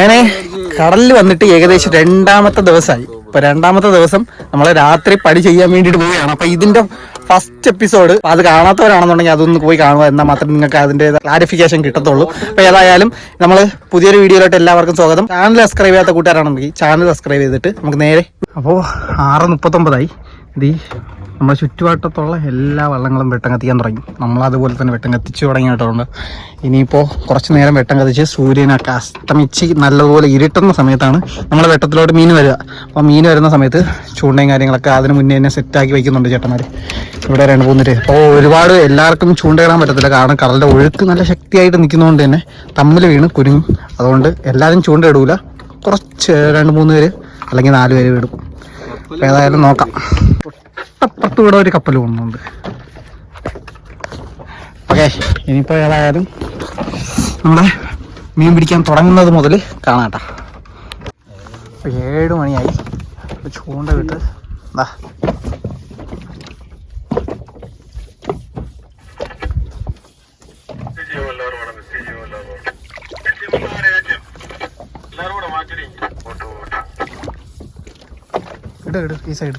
അങ്ങനെ കടലിൽ വന്നിട്ട് ഏകദേശം രണ്ടാമത്തെ ദിവസമായി. ഇപ്പൊ രണ്ടാമത്തെ ദിവസം നമ്മൾ രാത്രി പണി ചെയ്യാൻ വേണ്ടിട്ട് പോവുകയാണ്. അപ്പൊ ഇതിന്റെ ഫസ്റ്റ് എപ്പിസോഡ് അത് കാണാത്തവരാണെന്നുണ്ടെങ്കിൽ അതൊന്ന് പോയി കാണുക. എന്നാൽ മാത്രമേ നിങ്ങൾക്ക് അതിന്റെ ക്ലാരിഫിക്കേഷൻ കിട്ടത്തുള്ളൂ. അപ്പൊ ഏതായാലും നമ്മൾ പുതിയൊരു വീഡിയോയിലോട്ട് എല്ലാവർക്കും സ്വാഗതം. ചാനൽ സബ്സ്ക്രൈബ് ചെയ്യാത്ത കൂട്ടുകാരാണെങ്കിൽ ചാനൽ സബ്സ്ക്രൈബ് ചെയ്തിട്ട് നമുക്ക് നേരെ അപ്പോൾ ആറ് മുപ്പത്തൊമ്പതായി. ഇത് നമ്മുടെ ചുറ്റുവട്ടത്തുള്ള എല്ലാ വള്ളങ്ങളും വെട്ടം കത്തിക്കാൻ തുടങ്ങി. നമ്മളതുപോലെ തന്നെ വെട്ടം കത്തിച്ചു തുടങ്ങിയിട്ടുണ്ട് ഇനിയിപ്പോൾ കുറച്ച് നേരം വെട്ടം കത്തിച്ച് സൂര്യനൊക്കെ അസ്തമിച്ച് നല്ലതുപോലെ ഇരുട്ടുന്ന സമയത്താണ് നമ്മൾ വെട്ടത്തിലോട്ട് മീൻ വരിക. അപ്പോൾ മീൻ വരുന്ന സമയത്ത് ചൂണ്ടയും കാര്യങ്ങളൊക്കെ അതിന് മുന്നേ തന്നെ സെറ്റാക്കി വയ്ക്കുന്നുണ്ട് ചേട്ടന്മാർ ഇവിടെ രണ്ട് മൂന്ന് പേര്. അപ്പോൾ ഒരുപാട് എല്ലാവർക്കും ചൂണ്ടയിടാൻ പറ്റത്തില്ല. കാരണം കടലിന്റെ ഒഴുക്ക് നല്ല ശക്തിയായിട്ട് നിൽക്കുന്നതുകൊണ്ട് തന്നെ തമ്മിൽ വീണ് കുരുങ്ങും. അതുകൊണ്ട് എല്ലാവരും ചൂണ്ടയിടൂല കുറച്ച് രണ്ട് മൂന്ന് പേര് അല്ലെങ്കിൽ നാല് പേര് വിടും ഏതായാലും നോക്കാം. തൊട്ടപ്പുറത്ത് ഇവിടെ ഒരു കപ്പൽ പോകുന്നുണ്ട് ഓക്കെ ഇനിയിപ്പോൾ ഏതായാലും നമ്മുടെ മീൻ പിടിക്കാൻ തുടങ്ങുന്നത് മുതൽ കാണാട്ടാ. ഏഴ് മണിയായി. ചൂണ്ട വിട്ട് എന്താ ഇട് ഇട് ഈ സൈഡ്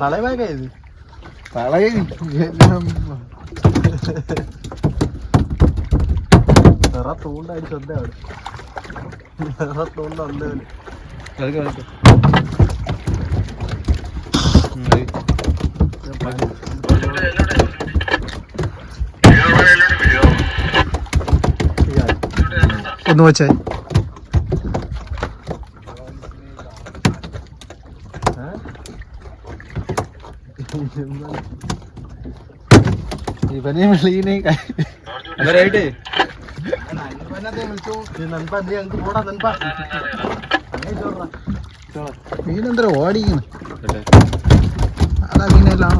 പളയമായത് നിറ തൂണ്ടായിട്ട് ശ്രദ്ധ അവിടെ. നിറ തൂണ്ട ഒന്ന് വെച്ചേ. ഇവനെ വിളീനെ അവരായിട്ട് മീനെന്തര ഓടിക്കണേ? അതാ മീനെല്ലാം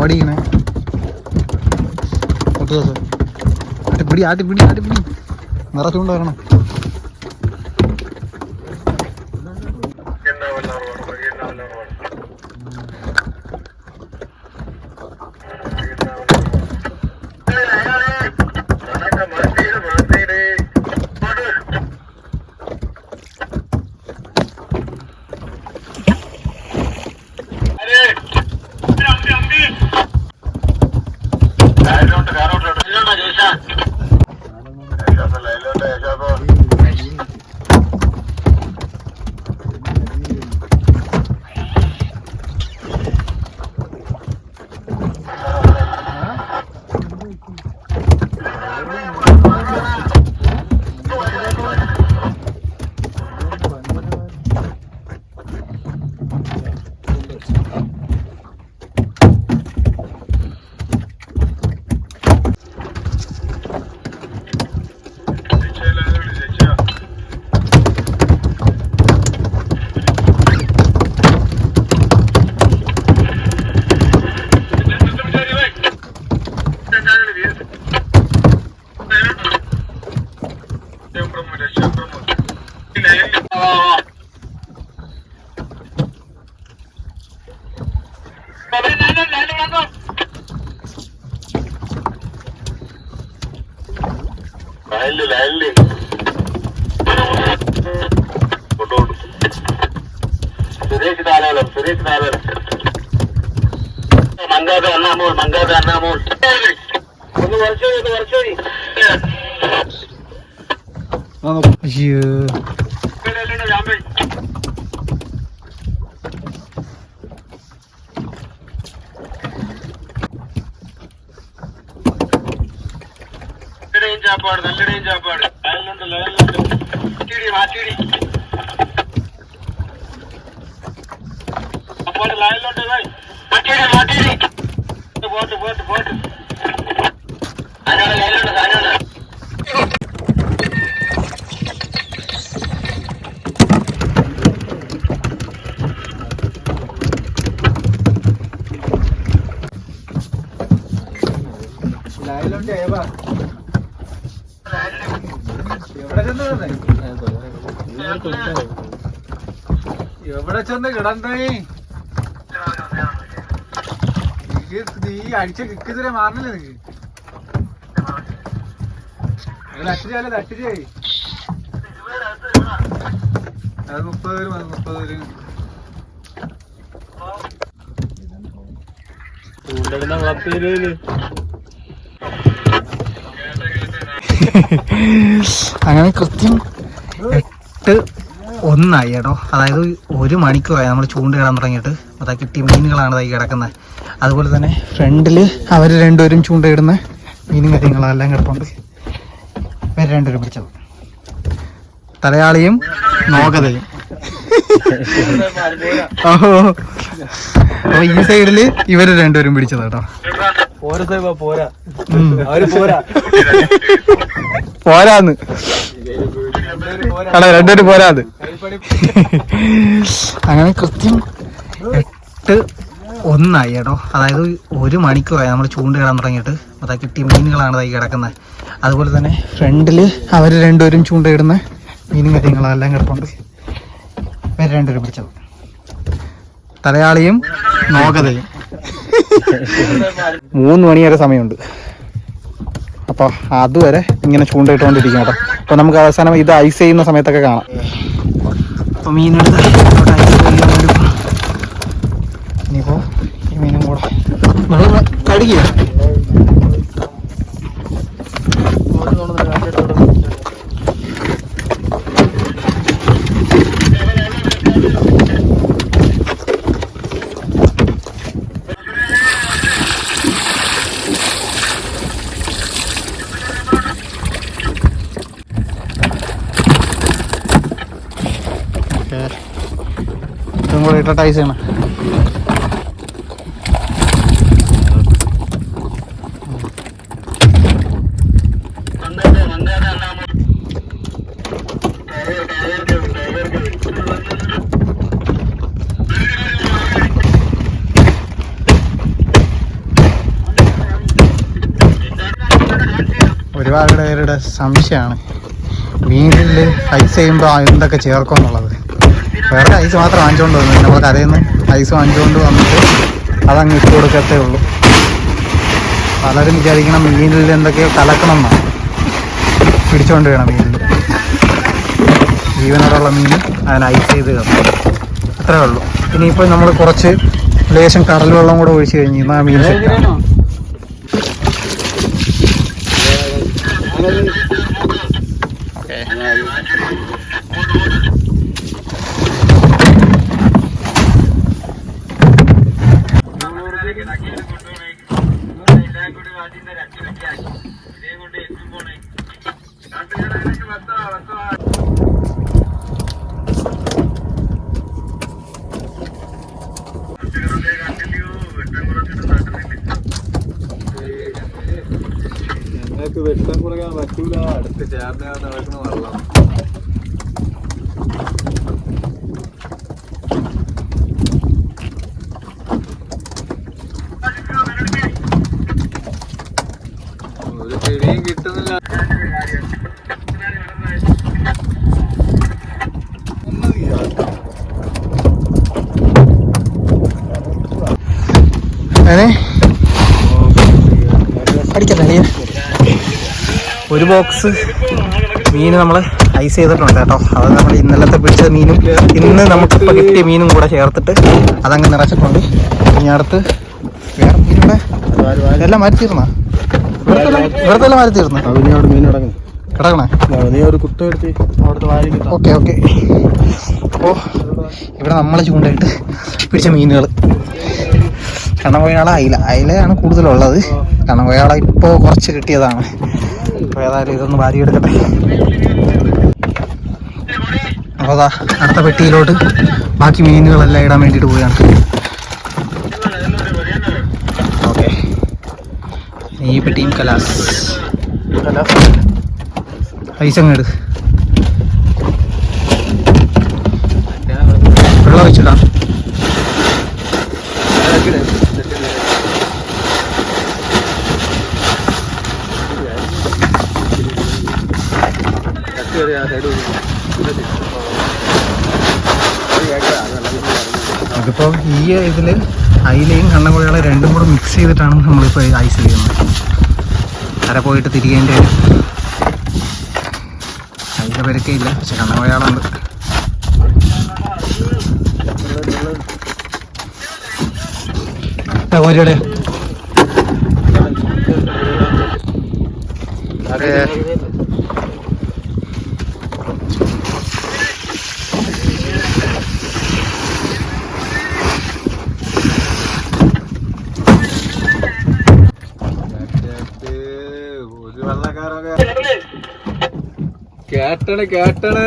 ഓടിക്കണേ. ഒത്തു ദിവസം. ആട്ടിപ്പിടി ആട്ടിപ്പിടി ആട്ടിപ്പിടി നിറച്ചുകൊണ്ട് വരണം. ലൈനിൽ ലൈനിൽ കൊണ്ടുകൊണ്ടു സുരേഷ് ധാരാളം സുരേഷ് ധാരാളം മങ്കാത അണ്ണാമോൾ മങ്കാത അണ്ണാമോൾ. ഒന്ന് കുറച്ചു ഒന്ന് കുറച്ചു അയ്യോ. కాపాడు దండడేం కాపాడు లైన్లుండు లైన్లుండు టీడి మా టీడి అప్పుడు లైన్లుండు బాయ్ మా టీడి మా టీడి బోటు బోటు బోటు అదే లైన్లుండు అదే Hãy subscribe cho kênh Ghiền Mì Gõ Để không bỏ lỡ những video hấp dẫn ചെന്ന് കിടന്നേ. നീ അടിച്ച കിക്ക് ഇതുവരെ മാറണില്ലേ നിനക്ക്. തട്ടിച്ചല്ലേ തട്ടിച്ചായി അത് മുപ്പത് പേര് മതി മുപ്പത് പേര് അങ്ങനെ കൃത്യം എട്ട് ഒന്നായി കേട്ടോ അതായത് ഒരു മണിക്കൂറായി നമ്മൾ ചൂണ്ടിടാൻ തുടങ്ങിയിട്ട്. അതാ കിട്ടിയ മീനുകളാണ് ഇതായി കിടക്കുന്നത് അതുപോലെ തന്നെ ഫ്രണ്ടിൽ അവർ രണ്ടുപേരും ചൂണ്ടയിടുന്ന മീനും കാര്യങ്ങളെല്ലാം കിടപ്പുണ്ട്. ഇവർ രണ്ടുപേരും പിടിച്ചത്. തലയാളിയും നോകതയും ഓഹോ അപ്പൊ ഈ സൈഡിൽ ഇവർ രണ്ടുപേരും പിടിച്ചത് കേട്ടോ. പോരാന്ന്. അല്ല രണ്ടുപേരും പോരാത് അങ്ങനെ കൃത്യം എട്ട് ഒന്നായി കേട്ടോ അതായത് ഒരു മണിക്കൂറായി നമ്മൾ ചൂണ്ടിടാൻ തുടങ്ങിയിട്ട്. അതാ കിട്ടിയ മീനുകളാണ് ഇതായി കിടക്കുന്നത് അതുപോലെ തന്നെ ഫ്രണ്ടിൽ അവർ രണ്ടുപേരും ചൂണ്ടയിടുന്ന മീനും കാര്യങ്ങളെല്ലാം കിടപ്പുണ്ട്. ഇവർ രണ്ടുപേരും പിടിച്ചത്. തലയാളിയും നോകതയും മൂന്ന് മണി വരെ സമയമുണ്ട്. അപ്പോൾ അതുവരെ ഇങ്ങനെ ചൂണ്ടയിട്ടുകൊണ്ടിരിക്കും കേട്ടോ. അപ്പോൾ നമുക്ക് അവസാനം ഇത് ഐസ് ചെയ്യുന്ന സമയത്തൊക്കെ കാണാം. അപ്പോൾ ഐസ് ഈ മീനും കൂടെ. കഴുകിയോ? ഇതും കൂടെ ഇട്ട ടൈസ് അണ്ണാമോ ഒരുപാട് പേരുടെ സംശയമാണ്. മീനിൽ ഐസ് ചെയ്യുമ്പോൾ എന്തൊക്കെ ചേർക്കും എന്നുള്ളത് വേറെ ഐസ് മാത്രം വാങ്ങിച്ചുകൊണ്ട് വന്നു. നമ്മൾ കരയിൽ നിന്ന് ഐസ് വാങ്ങിച്ചുകൊണ്ട് വന്നിട്ട് അതങ്ങ് ഇട്ട് കൊടുക്കത്തേ ഉള്ളൂ. പലരും വിചാരിക്കണം മീനിൽ എന്തൊക്കെയോ കലക്കണം എന്നാണ് പിടിച്ചുകൊണ്ട് വേണം മീനിൽ ജീവനോടുള്ള മീൻ അതിന് ഐസ് ചെയ്ത് കയറും അത്രേ ഉള്ളൂ. ഇനിയിപ്പോൾ നമ്മൾ കുറച്ച് ലേശം കടൽ വെള്ളം കൂടെ ഒഴിച്ച് കഴിഞ്ഞ് ആ മീൻ സെറ്റാണ് ഓക്കെ ഞങ്ങൾക്ക് വെട്ടം കുറയ്ക്കാൻ പറ്റൂല. അടുത്ത് ചേർന്ന് നടക്കുന്ന വെള്ളം. ഒരു ചെടിയും കിട്ടുന്നില്ല. അതെ അടിക്കട്ടെ ഒരു ബോക്സ് മീൻ നമ്മൾ ഐസ് ചെയ്തിട്ടുണ്ട് കേട്ടോ. അത് നമ്മൾ ഇന്നലത്തെ പിടിച്ച മീനും ഇന്ന് നമുക്കിപ്പോൾ കിട്ടിയ മീനും കൂടെ ചേർത്തിട്ട് അതങ്ങ് നിറച്ചിട്ടുണ്ട്. ഇനി അടുത്ത് വേറെ മീനിവിടെ എല്ലാം മാറ്റി തീർന്നാ? ഇവിടുത്തെ എല്ലാം മാറ്റി തീർന്നു? കിടക്കണേ? Okay okay. അപ്പോൾ ഇവിടെ നമ്മൾ ചൂണ്ടയിട്ട് പിടിച്ച മീനുകൾ കണ്ണൻകൊയ്യാള അയില. അയിലയാണ് കൂടുതലുള്ളത്. കാരണം ഒരാളെ ഇപ്പോൾ കുറച്ച് കിട്ടിയതാണ്. അപ്പോൾ ഏതായാലും ഇതൊന്ന് വാരി എടുക്കട്ടെ അപ്പോൾ അതാ അടുത്ത പെട്ടിയിലോട്ട് ബാക്കി മീനുകളെല്ലാം ഇടാൻ വേണ്ടിയിട്ട് പോവുകയാണ്. ഓക്കെ. ഈ പെട്ടിയും കലാസ്. കലാസ്. ഐസങ്ങ് എടുക്കും. അതിപ്പോൾ ഈ ഇതിൽ അയിലയും കണ്ണകുഴികളെ രണ്ടും കൂടെ മിക്സ് ചെയ്തിട്ടാണ് നമ്മളിപ്പോൾ ഐസ് ചെയ്യുന്നത്. കര പോയിട്ട് വരും അയില ഇല്ല പക്ഷെ കണ്ണകുഴകളുണ്ട് ഓരോടെ ഒരു കേട്ടണ് കേട്ടണ്.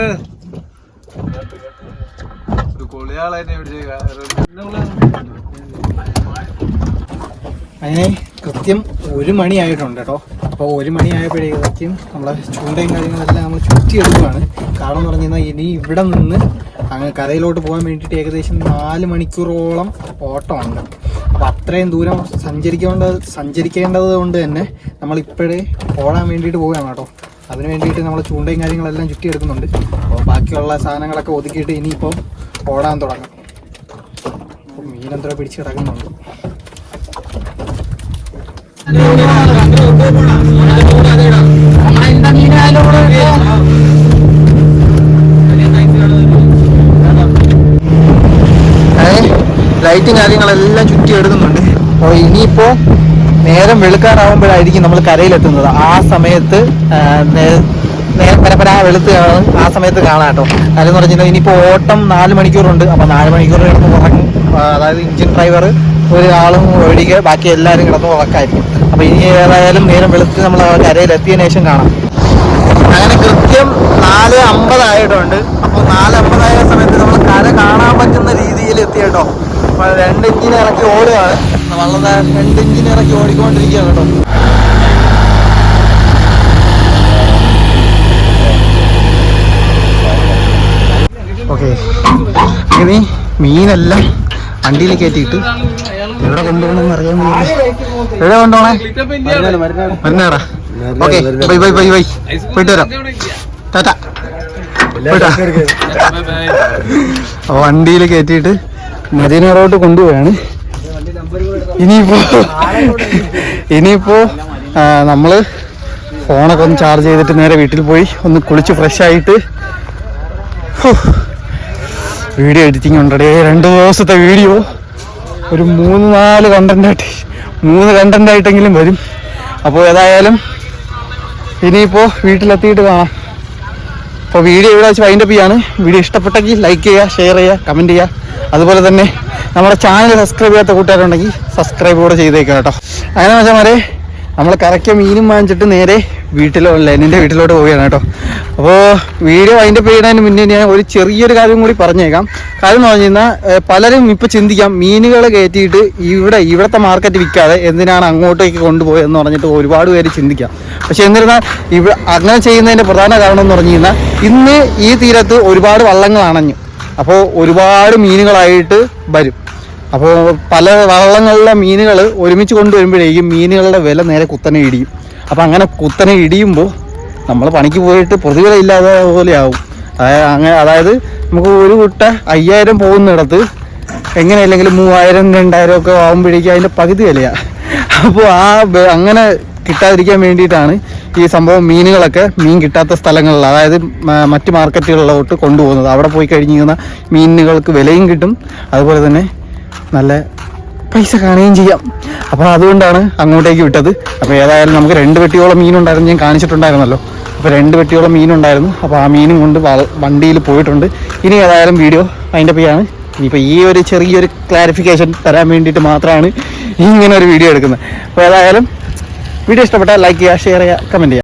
അതിന് കൃത്യം ഒരു മണിയായിട്ടുണ്ട് കേട്ടോ. അപ്പോൾ ഒരു മണിയായപ്പോഴേ കൃത്യം നമ്മളെ ചൂണ്ടയും കാര്യങ്ങളെല്ലാം നമ്മൾ ചുറ്റിയെടുക്കുകയാണ് കാരണം എന്ന് പറഞ്ഞു കഴിഞ്ഞാൽ ഇനി ഇവിടെ നിന്ന് അങ്ങ് കരയിലോട്ട് പോകാൻ വേണ്ടിയിട്ട് ഏകദേശം നാല് മണിക്കൂറോളം ഓട്ടമുണ്ട്. അപ്പോൾ അത്രയും ദൂരം സഞ്ചരിക്കേണ്ടത് സഞ്ചരിക്കേണ്ടത് കൊണ്ട് തന്നെ നമ്മളിപ്പോഴേ ഓടാൻ വേണ്ടിയിട്ട് പോവുകയാണ് കേട്ടോ. അതിന് വേണ്ടിയിട്ട് നമ്മൾ ചൂണ്ടയും കാര്യങ്ങളെല്ലാം ചുറ്റിയെടുക്കുന്നുണ്ട്. അപ്പോൾ ബാക്കിയുള്ള സാധനങ്ങളൊക്കെ ഒതുക്കിയിട്ട് ഇനിയിപ്പോൾ ഓടാൻ തുടങ്ങും. അപ്പോൾ മീനെന്തോ പിടിച്ച് കിടക്കുന്നുണ്ട് ലൈറ്റും കാര്യങ്ങളെല്ലാം ചുറ്റി എടുക്കുന്നുണ്ട് അപ്പോൾ ഇനിയിപ്പോൾ നേരം വെളുക്കാറാവുമ്പോഴായിരിക്കും നമ്മൾ കരയിലെത്തുന്നത്. ആ സമയത്ത് പരമ്പരാ വെളുത്ത് ആ സമയത്ത് കാണാം കേട്ടോ. കാര്യം എന്ന് പറഞ്ഞാൽ ഇനിയിപ്പോൾ ഓട്ടം നാല് മണിക്കൂറുണ്ട്. അപ്പോൾ നാല് മണിക്കൂർ കിടന്ന് ഉറങ്ങും. അതായത് എഞ്ചിൻ ഡ്രൈവർ ഒരാളും ഒഴികെ ബാക്കി എല്ലാവരും കിടന്ന് ഉറക്കായിരിക്കും. അപ്പോൾ ഇനി ഏതായാലും നേരം വെളുത്ത് നമ്മൾ കരയിലെത്തിയതിനു ശേഷം കാണാം. അങ്ങനെ കൃത്യം നാല് അമ്പതായിട്ടുണ്ട്. അപ്പോൾ നാല് അമ്പതായ സമയത്ത് നമ്മൾ കര കാണാൻ പറ്റുന്ന രീതിയിൽ എത്തി കേട്ടോ. അപ്പോൾ രണ്ട് ഇഞ്ചിന് ഇറക്കി ഓടുകയാണ്. വള്ളം ദാ രണ്ട് ഇഞ്ചിന് ഇറക്കി ഓടിക്കൊണ്ടിരിക്കുകയാണ് കേട്ടോ. ഓക്കെ. ഇനി മീനെല്ലാം വണ്ടിയിൽ കയറ്റിയിട്ട് എവിടെ കൊണ്ടുപോകണമെന്ന് അറിയാൻ വേണ്ടി. എവിടെ കൊണ്ടുപോകണേ? മരുന്നാടാ okay bye bye bye bye. പോയിട്ട് വരാം. ടാറ്റ. വണ്ടിയിൽ കയറ്റിയിട്ട് മദീനറോട്ട് കൊണ്ടുപോവാണ് ഇനിയിപ്പോ ഇനിയിപ്പോ നമ്മൾ ഫോണൊക്കെ ഒന്ന് ചാർജ് ചെയ്തിട്ട് നേരെ വീട്ടിൽ പോയി ഒന്ന് കുളിച്ച് ഫ്രഷ് ആയിട്ട്. വീഡിയോ എഡിറ്റിംഗ് ഉണ്ടടേ രണ്ട് ദിവസത്തെ വീഡിയോ ഒരു മൂന്ന് നാല് കണ്ടന്റ് ആയിട്ട് മൂന്ന് കണ്ടന്റ് ആയിട്ടെങ്കിലും വരും. അപ്പോൾ ഏതായാലും ഇനിയിപ്പോൾ വീട്ടിലെത്തിയിട്ട് കാണാം. അപ്പോൾ വീഡിയോ ഇവിടെ വെച്ച് വൈൻഡപ്പ് ചെയ്യാണ്. വീഡിയോ ഇഷ്ടപ്പെട്ടെങ്കിൽ ലൈക്ക് ചെയ്യുക ഷെയർ ചെയ്യുക കമന്റ് ചെയ്യുക. അതുപോലെ തന്നെ നമ്മുടെ ചാനൽ സബ്സ്ക്രൈബ് ചെയ്യാത്ത കൂട്ടുകാരുണ്ടെങ്കിൽ സബ്സ്ക്രൈബ് കൂടെ ചെയ്തേക്കാം കേട്ടോ. അങ്ങനെ വെച്ചാൽ നമ്മൾ കറക്റ്റ് മീനും വാങ്ങിച്ചിട്ട് നേരെ വീട്ടിലോ ലെനിന്റെ വീട്ടിലോട്ട് പോവുകയാണ് കേട്ടോ. അപ്പോൾ വീഡിയോ അതിന്റെ പേരിടാൻ മുന്നേ ഞാൻ ഒരു ചെറിയൊരു കാര്യം കൂടി പറഞ്ഞേക്കാം. കാര്യം എന്ന് പറഞ്ഞു കഴിഞ്ഞാൽ പലരും ഇപ്പോൾ ചിന്തിക്കാം മീനുകൾ കയറ്റിയിട്ട് ഇവിടെ ഇവിടുത്തെ മാർക്കറ്റ് വിൽക്കാതെ എന്തിനാണ് അങ്ങോട്ടേക്ക് കൊണ്ടുപോയെന്ന് പറഞ്ഞിട്ട് ഒരുപാട് പേര് ചിന്തിക്കാം. പക്ഷേ എന്നിരുന്നാൽ ഇവ അങ്ങനെ ചെയ്യുന്നതിന്റെ പ്രധാന കാരണം എന്ന് പറഞ്ഞു കഴിഞ്ഞാൽ ഇന്ന് ഈ തീരത്ത് ഒരുപാട് വള്ളങ്ങൾ അണഞ്ഞു. അപ്പോൾ ഒരുപാട് മീനുകളായിട്ട് വരും. അപ്പോൾ പല വള്ളങ്ങളിലെ മീനുകൾ ഒരുമിച്ച് കൊണ്ടുവരുമ്പോഴേക്കും മീനുകളുടെ വില നേരെ കുത്തനെ ഇടിയും. അപ്പോൾ അങ്ങനെ കുത്തനെ ഇടിയുമ്പോൾ നമ്മൾ പണിക്ക് പോയിട്ട് പ്രതിവില ഇല്ലാതെ പോലെയാവും. അതായത് അങ്ങനെ അതായത് നമുക്ക് ഒരു കുട്ട അയ്യായിരം പോകുന്നിടത്ത് എങ്ങനെയല്ലെങ്കിലും മൂവായിരം രണ്ടായിരം ഒക്കെ ആകുമ്പോഴേക്കും അതിന്റെ പകുതി വിലയാണ് അപ്പോൾ ആ അങ്ങനെ കിട്ടാതിരിക്കാൻ വേണ്ടിയിട്ടാണ് ഈ സംഭവം മീനുകളൊക്കെ മീൻ കിട്ടാത്ത സ്ഥലങ്ങളിൽ അതായത് മറ്റ് മാർക്കറ്റുകളിലോട്ട് കൊണ്ടുപോകുന്നത്. അവിടെ പോയി കഴിഞ്ഞിരുന്ന മീനുകൾക്ക് വിലയും കിട്ടും. അതുപോലെ തന്നെ നല്ല പൈസ കാണുകയും ചെയ്യാം. അപ്പോൾ അതുകൊണ്ടാണ് അങ്ങോട്ടേക്ക് വിട്ടത്. അപ്പോൾ ഏതായാലും നമുക്ക് രണ്ട് വെട്ടിയോളം മീനുണ്ടായിരുന്നു ഞാൻ കാണിച്ചിട്ടുണ്ടായിരുന്നല്ലോ. അപ്പോൾ രണ്ട് വെട്ടിയോളം മീനുണ്ടായിരുന്നു അപ്പോൾ ആ മീനും കൊണ്ട് വണ്ടിയിൽ പോയിട്ടുണ്ട്. ഇനി ഏതായാലും വീഡിയോ അതിന്റെ പേയാണ് ഇനിയിപ്പോൾ ഈ ഒരു ചെറിയൊരു ക്ലാരിഫിക്കേഷൻ തരാൻ വേണ്ടിയിട്ട് മാത്രമാണ് ഇങ്ങനെ ഒരു വീഡിയോ എടുക്കുന്നത്. അപ്പോൾ ഏതായാലും വീഡിയോ ഇഷ്ടപ്പെട്ടാൽ ലൈക്ക് ചെയ്യുക ഷെയർ ചെയ്യുക കമന്റ് ചെയ്യുക.